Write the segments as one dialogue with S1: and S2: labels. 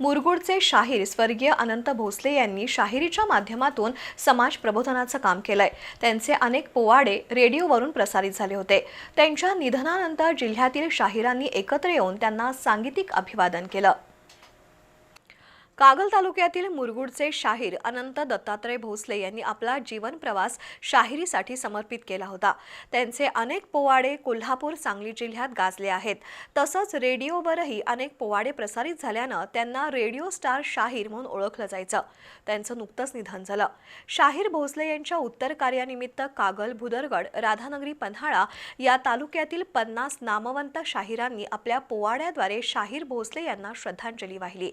S1: मुरगुडचे शाहीर स्वर्गीय अनंत भोसले यांनी शाहिरीच्या माध्यमातून समाज प्रबोधनाचं काम केलंय. त्यांचे अनेक पोवाडे रेडिओवरून प्रसारित झाले होते. त्यांच्या निधनानंतर जिल्ह्यातील शाहिरांनी एकत्र येऊन त्यांना सांगीतिक अभिवादन केलं. कागल तालुक्यातील मुरगुडचे शाहीर अनंत दत्तात्रय भोसले यांनी आपला जीवन प्रवास शाहिरीसाठी समर्पित केला होता. त्यांचे अनेक पोवाडे कोल्हापूर सांगली जिल्ह्यात गाजले आहेत. तसंच रेडिओवरही अनेक पोवाडे प्रसारित झाल्यानं त्यांना रेडिओ स्टार शाहीर म्हणून ओळखलं जायचं. त्यांचं नुकतंच निधन झालं. शाहीर भोसले यांच्या उत्तर कार्यानिमित्त कागल भुदरगड राधानगरी पन्हाळा या तालुक्यातील पन्नास नामवंत शाहिरांनी आपल्या पोवाड्याद्वारे शाहीर भोसले यांना श्रद्धांजली वाहिली.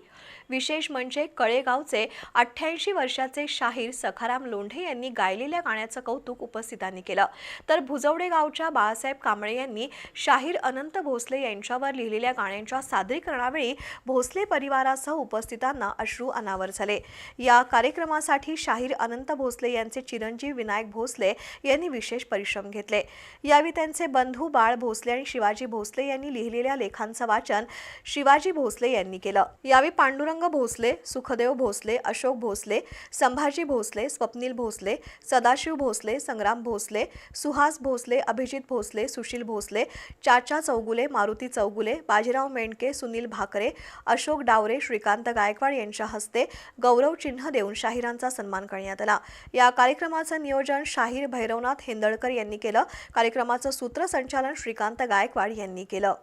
S1: विशेष म्हणजे कळेगावचे अठ्ठ्याऐंशी वर्षाचे शाहीर सखाराम लोंढे यांनी गायलेल्या गाण्याचं कौतुक उपस्थितांनी केलं. तर भुजवडे गावच्या बाळासाहेब कांबळे यांनी शाहीर अनंत भोसले यांच्यावर लिहिलेल्या गाण्यांच्या सादरीकरणावेळी भोसले परिवारासह उपस्थितांना अश्रू अनावर झाले. या कार्यक्रमासाठी शाहीर अनंत भोसले यांचे चिरंजीव विनायक भोसले यांनी विशेष परिश्रम घेतले. यावेळी त्यांचे बंधू बाळ भोसले आणि शिवाजी भोसले यांनी लिहिलेल्या लेखांचं वाचन शिवाजी भोसले यांनी केलं. यावेळी पांडुरंग भोसले सुखदेव भोसले अशोक भोसले संभाजी भोसले स्वप्नील भोसले सदाशिव भोसले संग्राम भोसले सुहास भोसले अभिजित भोसले सुशील भोसले चाचा चौगुले मारुती चौगुले बाजीराव मेंडके सुनील भाकरे अशोक डावरे श्रीकांत गायकवाड यांच्या हस्ते गौरव चिन्ह देऊन शाहिरांचा सन्मान करण्यात आला. या कार्यक्रमाचं नियोजन शाहीर भैरवनाथ हेंदळकर यांनी केलं. कार्यक्रमाचं सूत्रसंचालन श्रीकांत गायकवाड यांनी केलं.